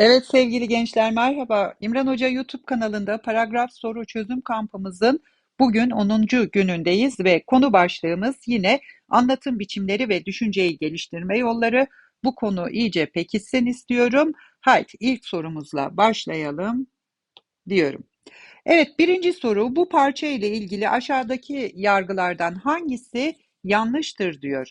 Evet sevgili gençler merhaba. İmran Hoca YouTube kanalında paragraf soru çözüm kampımızın bugün 10. günündeyiz ve konu başlığımız yine anlatım biçimleri ve düşünceyi geliştirme yolları. Bu konu iyice pekişsin istiyorum. Haydi ilk sorumuzla başlayalım diyorum. Evet birinci soru bu parça ile ilgili aşağıdaki yargılardan hangisi yanlıştır diyor.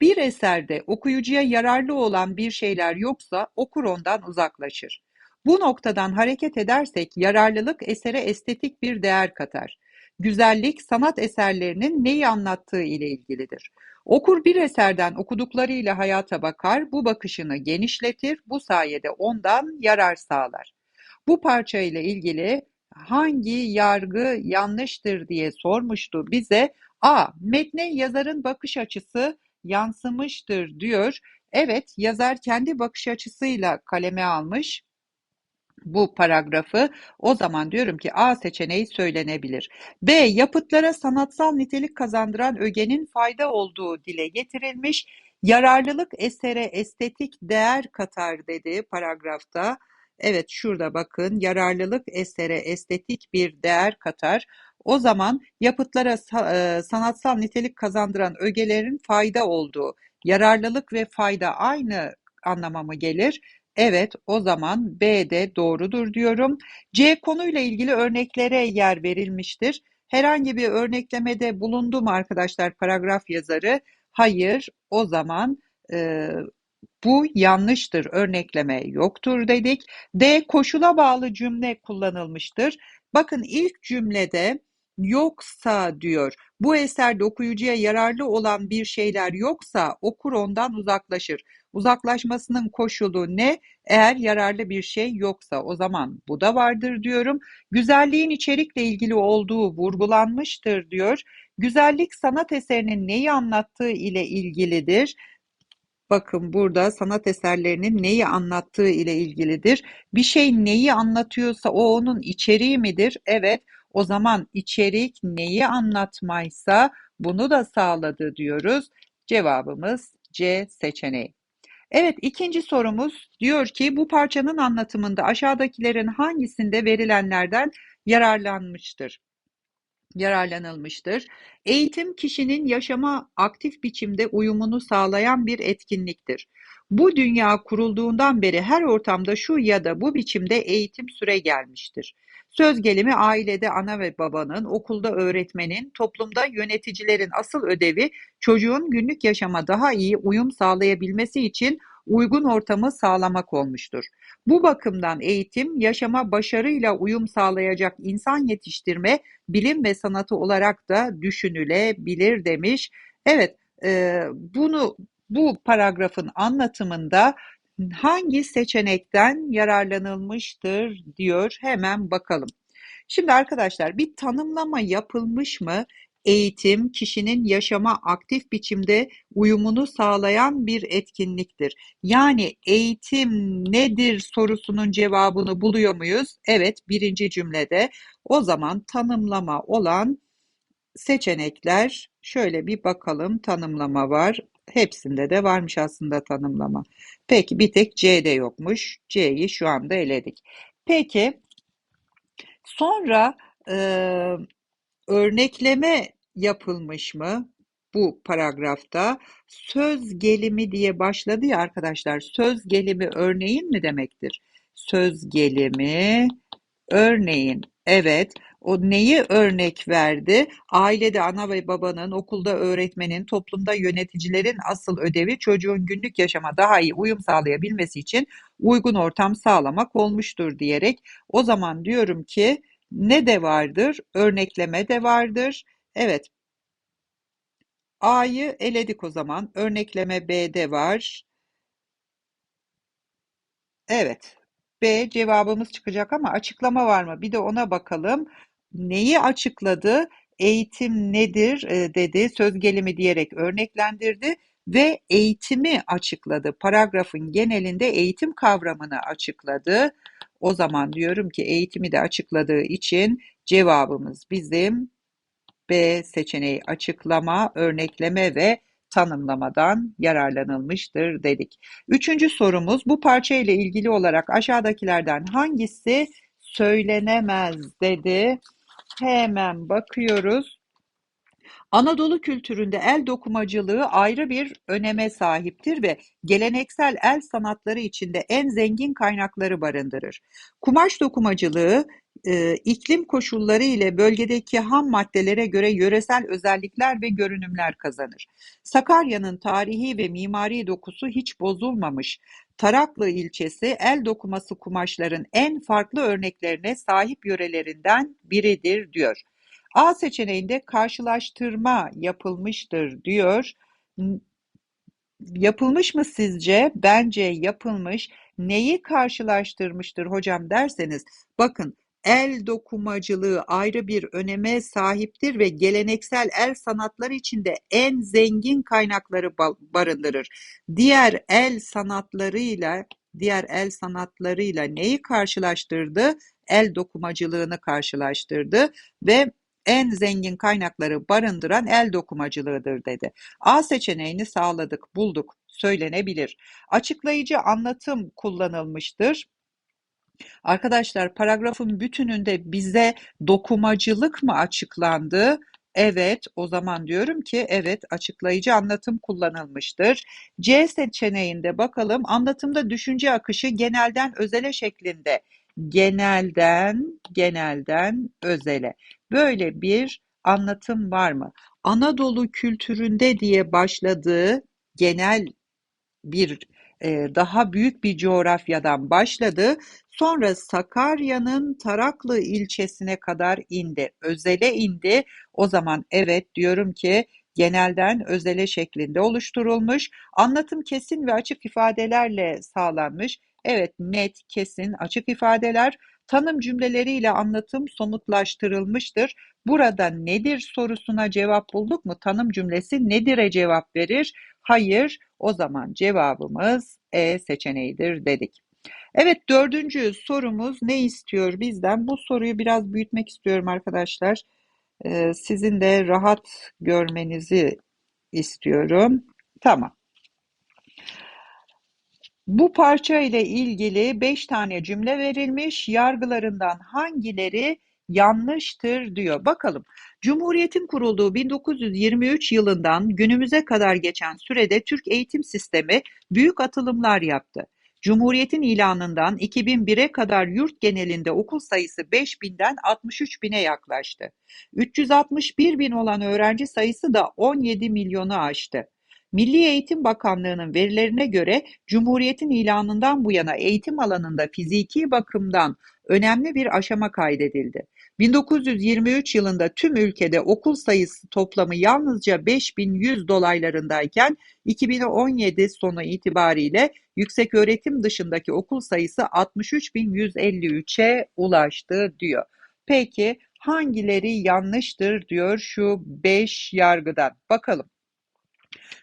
Bir eserde okuyucuya yararlı olan bir şeyler yoksa okur ondan uzaklaşır. Bu noktadan hareket edersek yararlılık esere estetik bir değer katar. Güzellik sanat eserlerinin neyi anlattığı ile ilgilidir. Okur bir eserden okuduklarıyla hayata bakar, bu bakışını genişletir, bu sayede ondan yarar sağlar. Bu parça ile ilgili hangi yargı yanlıştır diye sormuştu bize. A. Metne yazarın bakış açısı yansımıştır diyor. Evet, yazar kendi bakış açısıyla kaleme almış bu paragrafı. O zaman diyorum ki A seçeneği söylenebilir. B. Yapıtlara sanatsal nitelik kazandıran ögenin fayda olduğu dile getirilmiş. Yararlılık esere estetik değer katar dedi paragrafta. Evet şurada bakın yararlılık esere estetik bir değer katar. O zaman yapıtlara e, sanatsal nitelik kazandıran ögelerin fayda olduğu, yararlılık ve fayda aynı anlama mı gelir? Evet, o zaman B de doğrudur diyorum. C konuyla ilgili örneklere yer verilmiştir. Herhangi bir örneklemede bulundu mu arkadaşlar paragraf yazarı? Hayır, o zaman e, bu yanlıştır, örnekleme yoktur dedik. D koşula bağlı cümle kullanılmıştır. Bakın ilk cümlede yoksa diyor. Bu eserde okuyucuya yararlı olan bir şeyler yoksa okur ondan uzaklaşır. Uzaklaşmasının koşulu ne? Eğer yararlı bir şey yoksa o zaman bu da vardır diyorum. Güzelliğin içerikle ilgili olduğu vurgulanmıştır diyor. Güzellik sanat eserinin neyi anlattığı ile ilgilidir. Bakın burada sanat eserlerinin neyi anlattığı ile ilgilidir. Bir şey neyi anlatıyorsa o onun içeriği midir? Evet. O zaman içerik neyi anlatmaysa bunu da sağladı diyoruz. Cevabımız C seçeneği. Evet ikinci sorumuz diyor ki bu parçanın anlatımında aşağıdakilerin hangisinde verilenlerden yararlanmıştır? yararlanılmıştır. Eğitim kişinin yaşama aktif biçimde uyumunu sağlayan bir etkinliktir. Bu dünya kurulduğundan beri her ortamda şu ya da bu biçimde eğitim süre gelmiştir. Söz gelimi ailede ana ve babanın, okulda öğretmenin, toplumda yöneticilerin asıl ödevi çocuğun günlük yaşama daha iyi uyum sağlayabilmesi için uygun ortamı sağlamak olmuştur. Bu bakımdan eğitim, yaşama başarıyla uyum sağlayacak insan yetiştirme, bilim ve sanatı olarak da düşünülebilir demiş. Evet, e, bunu bu paragrafın anlatımında hangi seçenekten yararlanılmıştır diyor. Hemen bakalım. Şimdi arkadaşlar bir tanımlama yapılmış mı? Eğitim, kişinin yaşama aktif biçimde uyumunu sağlayan bir etkinliktir. Yani eğitim nedir sorusunun cevabını buluyor muyuz? Evet, birinci cümlede. O zaman tanımlama olan seçenekler şöyle bir bakalım tanımlama var. Hepsinde de varmış aslında tanımlama. Peki bir tek C'de yokmuş. C'yi şu anda eledik. Peki sonra e, örnekleme yapılmış mı bu paragrafta? Söz gelimi diye başladı ya arkadaşlar. Söz gelimi örneğin mi demektir? Söz gelimi örneğin. Evet. O neyi örnek verdi? Ailede ana ve babanın, okulda öğretmenin, toplumda yöneticilerin asıl ödevi çocuğun günlük yaşama daha iyi uyum sağlayabilmesi için uygun ortam sağlamak olmuştur diyerek o zaman diyorum ki ne de vardır? Örnekleme de vardır. Evet. A'yı eledik o zaman. Örnekleme B'de var. Evet. B cevabımız çıkacak ama açıklama var mı? Bir de ona bakalım. Neyi açıkladı? Eğitim nedir e, dedi. Söz gelimi diyerek örneklendirdi ve eğitimi açıkladı. Paragrafın genelinde eğitim kavramını açıkladı. O zaman diyorum ki eğitimi de açıkladığı için cevabımız bizim B seçeneği açıklama, örnekleme ve tanımlamadan yararlanılmıştır dedik. Üçüncü sorumuz bu parça ile ilgili olarak aşağıdakilerden hangisi söylenemez dedi. Hemen bakıyoruz. Anadolu kültüründe el dokumacılığı ayrı bir öneme sahiptir ve geleneksel el sanatları içinde en zengin kaynakları barındırır. Kumaş dokumacılığı e, iklim koşulları ile bölgedeki ham maddelere göre yöresel özellikler ve görünümler kazanır. Sakarya'nın tarihi ve mimari dokusu hiç bozulmamış. Taraklı ilçesi el dokuması kumaşların en farklı örneklerine sahip yörelerinden biridir diyor. A seçeneğinde karşılaştırma yapılmıştır diyor. Yapılmış mı sizce? Bence yapılmış. Neyi karşılaştırmıştır hocam derseniz bakın el dokumacılığı ayrı bir öneme sahiptir ve geleneksel el sanatları içinde en zengin kaynakları barındırır. Diğer el sanatlarıyla diğer el sanatlarıyla neyi karşılaştırdı? El dokumacılığını karşılaştırdı ve en zengin kaynakları barındıran el dokumacılığıdır dedi. A seçeneğini sağladık, bulduk, söylenebilir. Açıklayıcı anlatım kullanılmıştır. Arkadaşlar paragrafın bütününde bize dokumacılık mı açıklandı? Evet, o zaman diyorum ki evet açıklayıcı anlatım kullanılmıştır. C seçeneğinde bakalım anlatımda düşünce akışı genelden özele şeklinde genelden genelden özele. Böyle bir anlatım var mı? Anadolu kültüründe diye başladığı genel bir e, daha büyük bir coğrafyadan başladı. Sonra Sakarya'nın Taraklı ilçesine kadar indi. Özele indi. O zaman evet diyorum ki genelden özele şeklinde oluşturulmuş. Anlatım kesin ve açık ifadelerle sağlanmış. Evet, net, kesin, açık ifadeler, tanım cümleleriyle anlatım somutlaştırılmıştır. Burada nedir sorusuna cevap bulduk mu? Tanım cümlesi nedir'e cevap verir? Hayır, o zaman cevabımız E seçeneğidir dedik. Evet dördüncü sorumuz ne istiyor bizden? Bu soruyu biraz büyütmek istiyorum arkadaşlar. Ee, sizin de rahat görmenizi istiyorum. Tamam. Bu parça ile ilgili beş tane cümle verilmiş. Yargılarından hangileri yanlıştır diyor. Bakalım. Cumhuriyetin kurulduğu 1923 yılından günümüze kadar geçen sürede Türk eğitim sistemi büyük atılımlar yaptı. Cumhuriyetin ilanından 2001'e kadar yurt genelinde okul sayısı 5000'den 63 bine yaklaştı. 361 bin olan öğrenci sayısı da 17 milyonu aştı. Milli Eğitim Bakanlığı'nın verilerine göre Cumhuriyet'in ilanından bu yana eğitim alanında fiziki bakımdan önemli bir aşama kaydedildi. 1923 yılında tüm ülkede okul sayısı toplamı yalnızca 5100 dolaylarındayken 2017 sonu itibariyle yükseköğretim dışındaki okul sayısı 63.153'e ulaştı diyor. Peki hangileri yanlıştır diyor şu 5 yargıdan. Bakalım.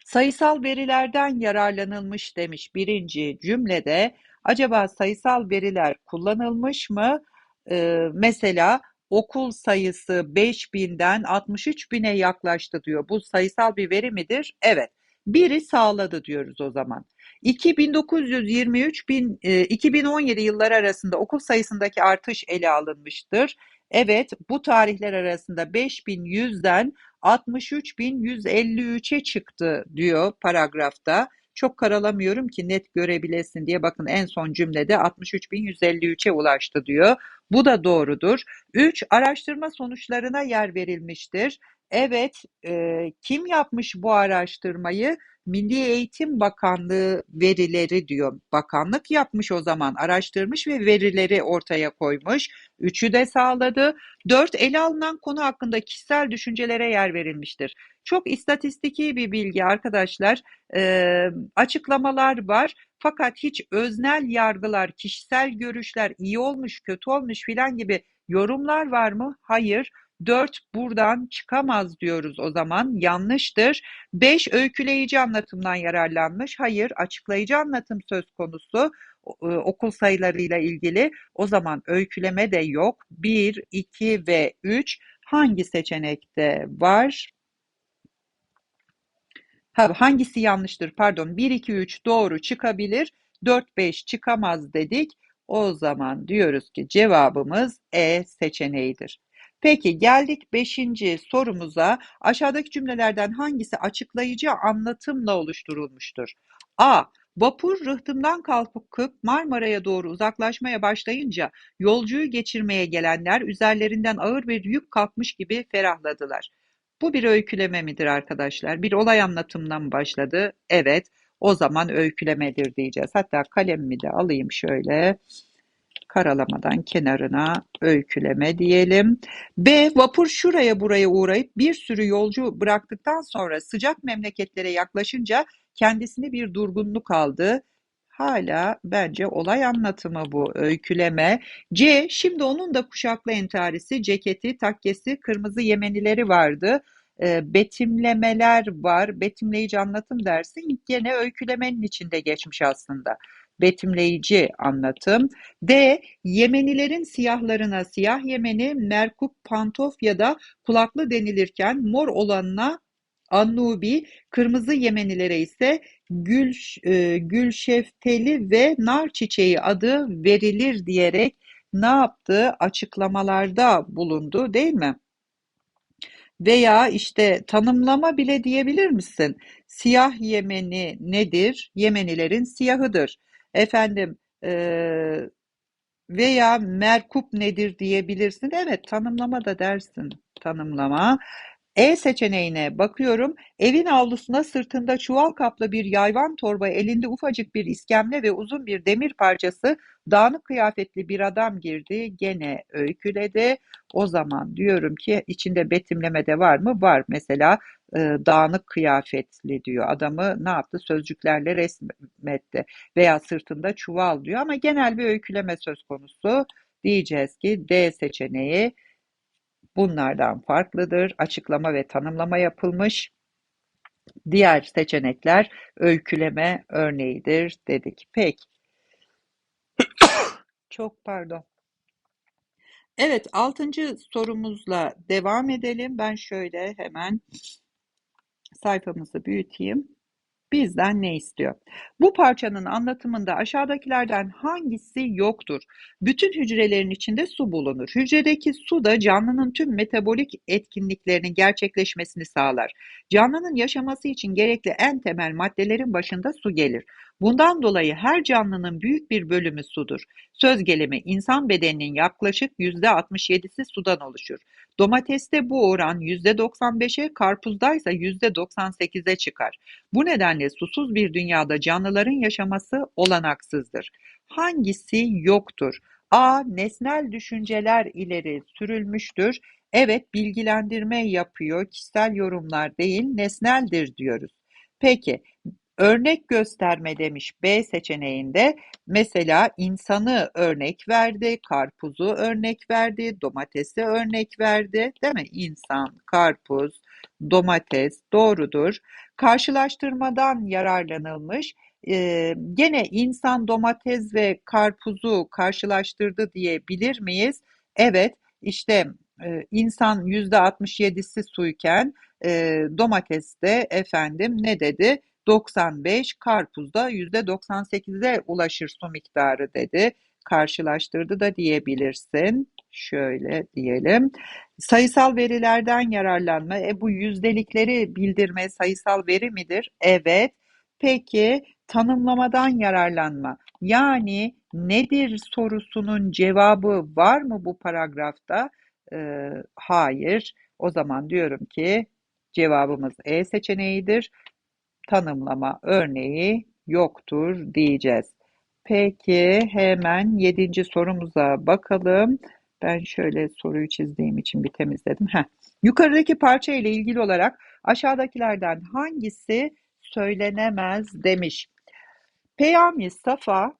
Sayısal verilerden yararlanılmış demiş birinci cümlede. Acaba sayısal veriler kullanılmış mı? Ee, mesela okul sayısı 5000'den 63 bine yaklaştı diyor. Bu sayısal bir veri midir? Evet. Biri sağladı diyoruz o zaman. 1923 bin, e, 2017 yılları arasında okul sayısındaki artış ele alınmıştır. Evet, bu tarihler arasında 5100'den 63.153'e çıktı diyor paragrafta. Çok karalamıyorum ki net görebilesin diye bakın en son cümlede 63.153'e ulaştı diyor. Bu da doğrudur. 3. Araştırma sonuçlarına yer verilmiştir. Evet, e, kim yapmış bu araştırmayı? Milli Eğitim Bakanlığı verileri diyor. Bakanlık yapmış o zaman, araştırmış ve verileri ortaya koymuş. Üçü de sağladı. Dört, ele alınan konu hakkında kişisel düşüncelere yer verilmiştir. Çok istatistiki bir bilgi arkadaşlar. E, açıklamalar var. Fakat hiç öznel yargılar, kişisel görüşler, iyi olmuş, kötü olmuş filan gibi yorumlar var mı? Hayır. 4 buradan çıkamaz diyoruz o zaman. Yanlıştır. 5 öyküleyici anlatımdan yararlanmış. Hayır, açıklayıcı anlatım söz konusu e, okul sayılarıyla ilgili. O zaman öyküleme de yok. 1, 2 ve 3 hangi seçenekte var? Ha, hangisi yanlıştır? Pardon. 1, 2, 3 doğru çıkabilir. 4, 5 çıkamaz dedik. O zaman diyoruz ki cevabımız E seçeneğidir. Peki geldik beşinci sorumuza. Aşağıdaki cümlelerden hangisi açıklayıcı anlatımla oluşturulmuştur? A. Vapur rıhtımdan kalkıp Marmara'ya doğru uzaklaşmaya başlayınca yolcuyu geçirmeye gelenler üzerlerinden ağır bir yük kalkmış gibi ferahladılar. Bu bir öyküleme midir arkadaşlar? Bir olay anlatımından mı başladı? Evet. O zaman öykülemedir diyeceğiz. Hatta kalemimi de alayım şöyle karalamadan kenarına öyküleme diyelim. B. Vapur şuraya buraya uğrayıp bir sürü yolcu bıraktıktan sonra sıcak memleketlere yaklaşınca kendisini bir durgunluk aldı. Hala bence olay anlatımı bu, öyküleme. C. Şimdi onun da kuşaklı entarisi, ceketi, takkesi, kırmızı yemenileri vardı. E, betimlemeler var. Betimleyici anlatım dersin gene öykülemenin içinde geçmiş aslında betimleyici anlatım. D. Yemenilerin siyahlarına siyah Yemeni, merkup, pantof ya da kulaklı denilirken mor olanına Annubi, kırmızı Yemenilere ise gül, e, gül şefteli ve nar çiçeği adı verilir diyerek ne yaptı? Açıklamalarda bulundu değil mi? Veya işte tanımlama bile diyebilir misin? Siyah Yemeni nedir? Yemenilerin siyahıdır. Efendim e, veya merkup nedir diyebilirsin. Evet tanımlama da dersin tanımlama. E seçeneğine bakıyorum. Evin avlusuna sırtında çuval kaplı bir yayvan torba, elinde ufacık bir iskemle ve uzun bir demir parçası, dağınık kıyafetli bir adam girdi. Gene öyküledi. O zaman diyorum ki içinde betimleme de var mı? Var. Mesela e, dağınık kıyafetli diyor. Adamı ne yaptı? Sözcüklerle resmetti. Veya sırtında çuval diyor ama genel bir öyküleme söz konusu. Diyeceğiz ki D seçeneği bunlardan farklıdır. Açıklama ve tanımlama yapılmış. Diğer seçenekler öyküleme örneğidir dedik. Peki. Çok pardon. Evet, altıncı sorumuzla devam edelim. Ben şöyle hemen sayfamızı büyüteyim. Bizden ne istiyor? Bu parçanın anlatımında aşağıdakilerden hangisi yoktur? Bütün hücrelerin içinde su bulunur. Hücredeki su da canlının tüm metabolik etkinliklerinin gerçekleşmesini sağlar. Canlının yaşaması için gerekli en temel maddelerin başında su gelir. Bundan dolayı her canlının büyük bir bölümü sudur. Söz gelimi insan bedeninin yaklaşık %67'si sudan oluşur. Domateste bu oran %95'e, karpuzda ise %98'e çıkar. Bu nedenle susuz bir dünyada canlıların yaşaması olanaksızdır. Hangisi yoktur? A. Nesnel düşünceler ileri sürülmüştür. Evet bilgilendirme yapıyor, kişisel yorumlar değil, nesneldir diyoruz. Peki Örnek gösterme demiş B seçeneğinde. Mesela insanı örnek verdi, karpuzu örnek verdi, domatesi örnek verdi. Değil mi? İnsan, karpuz, domates doğrudur. Karşılaştırmadan yararlanılmış. Ee, gene insan domates ve karpuzu karşılaştırdı diyebilir miyiz? Evet, işte e, insan %67'si suyken e, domates de efendim ne dedi? 95, karpuzda %98'e ulaşır su miktarı dedi. Karşılaştırdı da diyebilirsin. Şöyle diyelim. Sayısal verilerden yararlanma. E bu yüzdelikleri bildirme sayısal veri midir? Evet. Peki tanımlamadan yararlanma. Yani nedir sorusunun cevabı var mı bu paragrafta? Ee, hayır. O zaman diyorum ki cevabımız E seçeneğidir tanımlama örneği yoktur diyeceğiz. Peki hemen yedinci sorumuza bakalım. Ben şöyle soruyu çizdiğim için bir temizledim. Heh. Yukarıdaki parça ile ilgili olarak aşağıdakilerden hangisi söylenemez demiş. Peyami Safa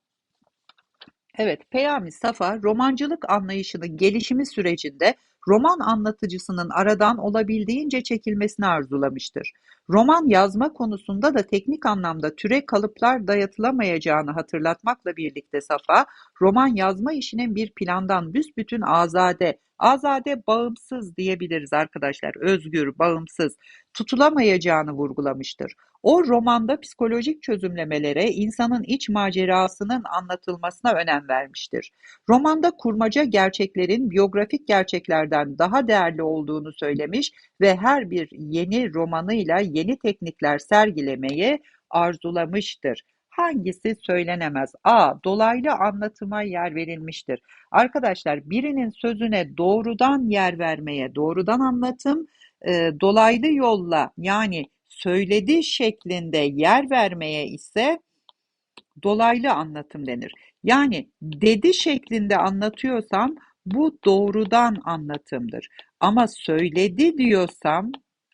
Evet, Peyami Safa romancılık anlayışının gelişimi sürecinde roman anlatıcısının aradan olabildiğince çekilmesini arzulamıştır. Roman yazma konusunda da teknik anlamda türe kalıplar dayatılamayacağını hatırlatmakla birlikte Safa, roman yazma işinin bir plandan büsbütün azade, Azade bağımsız diyebiliriz arkadaşlar. Özgür, bağımsız, tutulamayacağını vurgulamıştır. O romanda psikolojik çözümlemelere, insanın iç macerasının anlatılmasına önem vermiştir. Romanda kurmaca gerçeklerin biyografik gerçeklerden daha değerli olduğunu söylemiş ve her bir yeni romanıyla yeni teknikler sergilemeyi arzulamıştır. Hangisi söylenemez? A. Dolaylı anlatıma yer verilmiştir. Arkadaşlar birinin sözüne doğrudan yer vermeye, doğrudan anlatım, e, dolaylı yolla yani söyledi şeklinde yer vermeye ise dolaylı anlatım denir. Yani dedi şeklinde anlatıyorsam bu doğrudan anlatımdır. Ama söyledi diyorsam,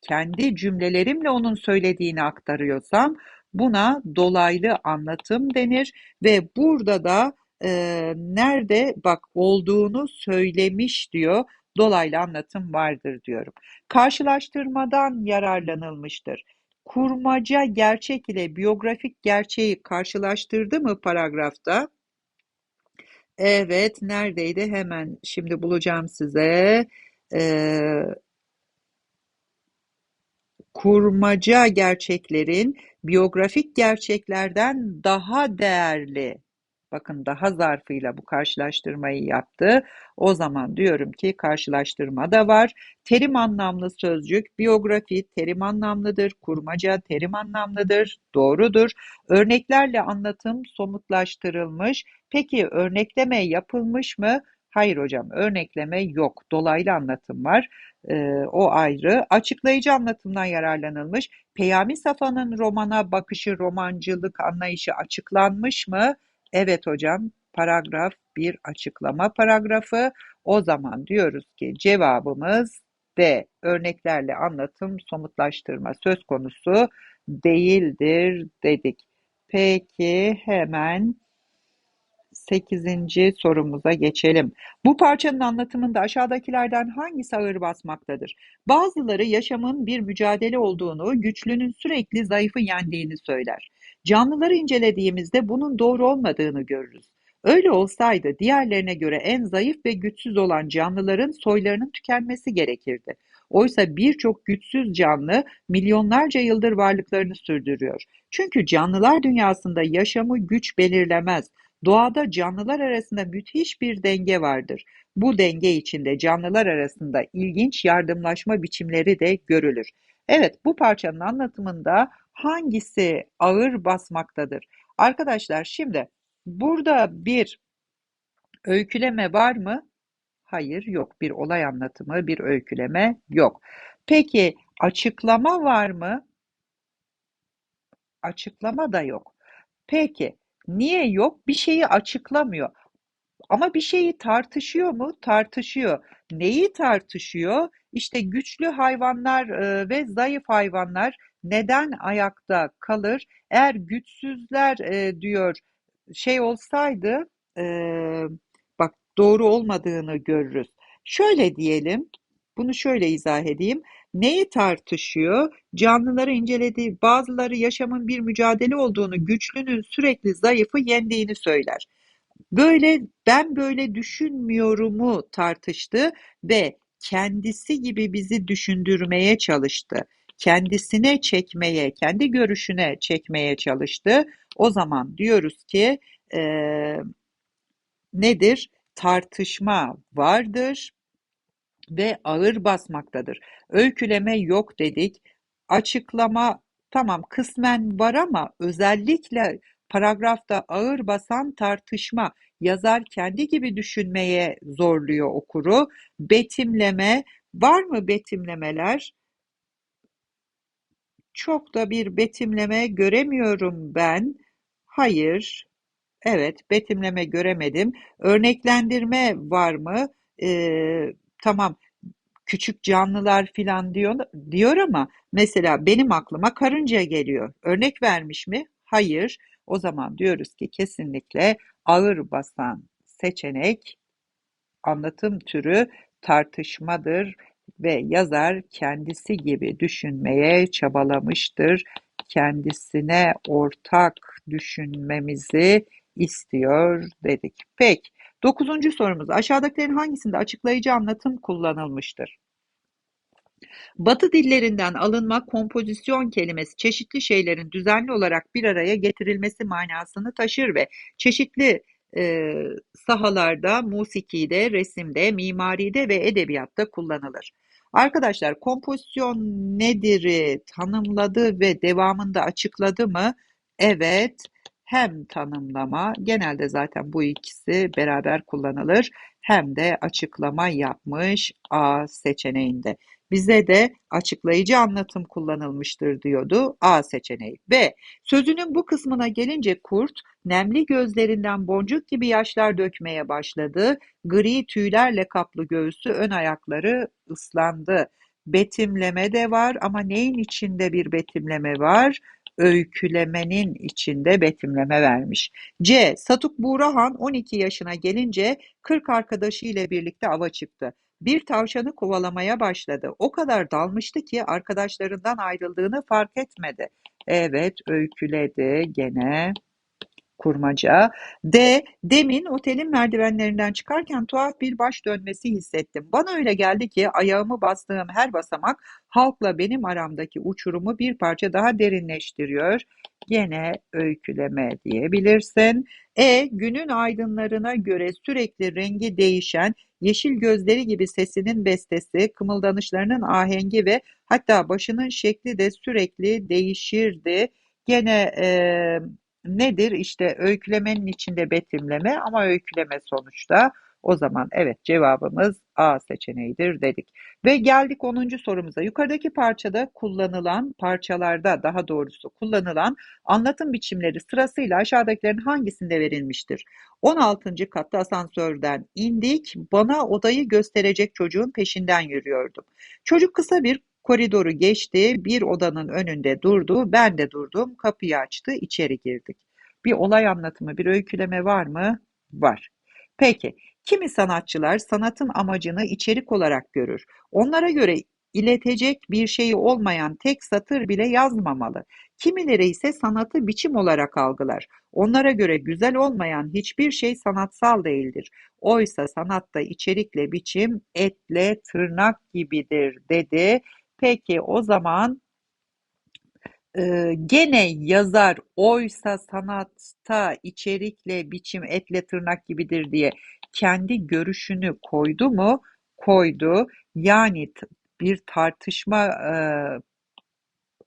kendi cümlelerimle onun söylediğini aktarıyorsam buna dolaylı anlatım denir ve burada da e, nerede bak olduğunu söylemiş diyor dolaylı anlatım vardır diyorum. Karşılaştırmadan yararlanılmıştır. Kurmaca gerçek ile biyografik gerçeği karşılaştırdı mı paragrafta? Evet, neredeydi? Hemen şimdi bulacağım size. Ee, kurmaca gerçeklerin biyografik gerçeklerden daha değerli Bakın daha zarfıyla bu karşılaştırmayı yaptı. O zaman diyorum ki karşılaştırma da var. Terim anlamlı sözcük, biyografi terim anlamlıdır, kurmaca terim anlamlıdır, doğrudur. Örneklerle anlatım somutlaştırılmış. Peki örnekleme yapılmış mı? Hayır hocam, örnekleme yok. Dolaylı anlatım var. Ee, o ayrı. Açıklayıcı anlatımdan yararlanılmış. Peyami Safa'nın romana bakışı, romancılık anlayışı açıklanmış mı? Evet hocam, paragraf bir açıklama paragrafı. O zaman diyoruz ki cevabımız D. Örneklerle anlatım, somutlaştırma söz konusu değildir dedik. Peki hemen 8. sorumuza geçelim. Bu parçanın anlatımında aşağıdakilerden hangisi ağır basmaktadır? Bazıları yaşamın bir mücadele olduğunu, güçlünün sürekli zayıfı yendiğini söyler. Canlıları incelediğimizde bunun doğru olmadığını görürüz. Öyle olsaydı diğerlerine göre en zayıf ve güçsüz olan canlıların soylarının tükenmesi gerekirdi. Oysa birçok güçsüz canlı milyonlarca yıldır varlıklarını sürdürüyor. Çünkü canlılar dünyasında yaşamı güç belirlemez. Doğada canlılar arasında müthiş bir denge vardır. Bu denge içinde canlılar arasında ilginç yardımlaşma biçimleri de görülür. Evet, bu parçanın anlatımında hangisi ağır basmaktadır? Arkadaşlar şimdi burada bir öyküleme var mı? Hayır, yok. Bir olay anlatımı, bir öyküleme yok. Peki açıklama var mı? Açıklama da yok. Peki niye yok? Bir şeyi açıklamıyor. Ama bir şeyi tartışıyor mu? Tartışıyor. Neyi tartışıyor? İşte güçlü hayvanlar e, ve zayıf hayvanlar neden ayakta kalır? Eğer güçsüzler e, diyor şey olsaydı e, bak doğru olmadığını görürüz. Şöyle diyelim, bunu şöyle izah edeyim. Neyi tartışıyor? Canlıları incelediği, bazıları yaşamın bir mücadele olduğunu, güçlünün sürekli zayıfı yendiğini söyler. Böyle ben böyle düşünmüyorumu tartıştı ve kendisi gibi bizi düşündürmeye çalıştı. Kendisine çekmeye, kendi görüşüne çekmeye çalıştı. O zaman diyoruz ki e, nedir? Tartışma vardır ve ağır basmaktadır. Öyküleme yok dedik. Açıklama tamam kısmen var ama özellikle paragrafta ağır basan tartışma, yazar kendi gibi düşünmeye zorluyor okuru. Betimleme, var mı betimlemeler? Çok da bir betimleme göremiyorum ben. Hayır, evet betimleme göremedim. Örneklendirme var mı? Ee, tamam küçük canlılar filan diyor, diyor ama mesela benim aklıma karınca geliyor. Örnek vermiş mi? Hayır. O zaman diyoruz ki kesinlikle ağır basan seçenek anlatım türü tartışmadır ve yazar kendisi gibi düşünmeye çabalamıştır. Kendisine ortak düşünmemizi istiyor dedik. Peki Dokuzuncu sorumuz aşağıdakilerin hangisinde açıklayıcı anlatım kullanılmıştır? Batı dillerinden alınma kompozisyon kelimesi çeşitli şeylerin düzenli olarak bir araya getirilmesi manasını taşır ve çeşitli e, sahalarda, musikide, resimde, mimaride ve edebiyatta kullanılır. Arkadaşlar kompozisyon nedir'i tanımladı ve devamında açıkladı mı? Evet, hem tanımlama, genelde zaten bu ikisi beraber kullanılır, hem de açıklama yapmış A seçeneğinde. Bize de açıklayıcı anlatım kullanılmıştır diyordu A seçeneği. B. Sözünün bu kısmına gelince kurt, nemli gözlerinden boncuk gibi yaşlar dökmeye başladı. Gri tüylerle kaplı göğsü, ön ayakları ıslandı. Betimleme de var ama neyin içinde bir betimleme var? Öykülemenin içinde betimleme vermiş. C. Satuk Buğrahan 12 yaşına gelince 40 arkadaşı ile birlikte ava çıktı. Bir tavşanı kovalamaya başladı. O kadar dalmıştı ki arkadaşlarından ayrıldığını fark etmedi. Evet, öyküledi gene kurmaca. D. Demin otelin merdivenlerinden çıkarken tuhaf bir baş dönmesi hissettim. Bana öyle geldi ki ayağımı bastığım her basamak halkla benim aramdaki uçurumu bir parça daha derinleştiriyor. Gene öyküleme diyebilirsin. E. Günün aydınlarına göre sürekli rengi değişen yeşil gözleri gibi sesinin bestesi, kımıldanışlarının ahengi ve hatta başının şekli de sürekli değişirdi. Gene e, nedir? İşte öykülemenin içinde betimleme ama öyküleme sonuçta. O zaman evet cevabımız A seçeneğidir dedik. Ve geldik 10. sorumuza. Yukarıdaki parçada kullanılan, parçalarda daha doğrusu kullanılan anlatım biçimleri sırasıyla aşağıdakilerin hangisinde verilmiştir? 16. katta asansörden indik. Bana odayı gösterecek çocuğun peşinden yürüyordum. Çocuk kısa bir koridoru geçti. Bir odanın önünde durdu. Ben de durdum. Kapıyı açtı. içeri girdik. Bir olay anlatımı, bir öyküleme var mı? Var. Peki, kimi sanatçılar sanatın amacını içerik olarak görür. Onlara göre iletecek bir şeyi olmayan tek satır bile yazmamalı. Kimileri ise sanatı biçim olarak algılar. Onlara göre güzel olmayan hiçbir şey sanatsal değildir. Oysa sanatta içerikle biçim etle tırnak gibidir dedi. Peki o zaman e, gene yazar oysa sanatta içerikle biçim etle tırnak gibidir diye kendi görüşünü koydu mu? Koydu. Yani bir tartışma e,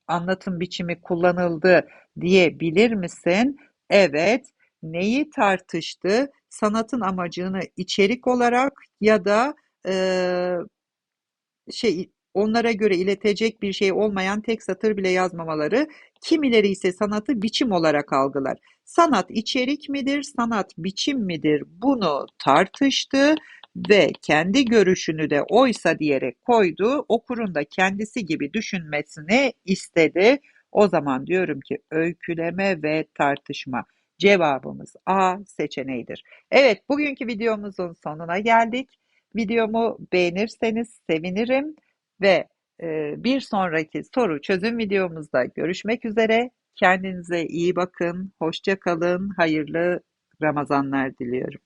anlatım biçimi kullanıldı diyebilir misin? Evet. Neyi tartıştı? Sanatın amacını içerik olarak ya da e, şey onlara göre iletecek bir şey olmayan tek satır bile yazmamaları, kimileri ise sanatı biçim olarak algılar. Sanat içerik midir, sanat biçim midir? Bunu tartıştı ve kendi görüşünü de oysa diyerek koydu. Okurun da kendisi gibi düşünmesini istedi. O zaman diyorum ki öyküleme ve tartışma. Cevabımız A seçeneğidir. Evet, bugünkü videomuzun sonuna geldik. Videomu beğenirseniz sevinirim ve e, bir sonraki soru çözüm videomuzda görüşmek üzere. Kendinize iyi bakın, hoşça kalın, hayırlı Ramazanlar diliyorum.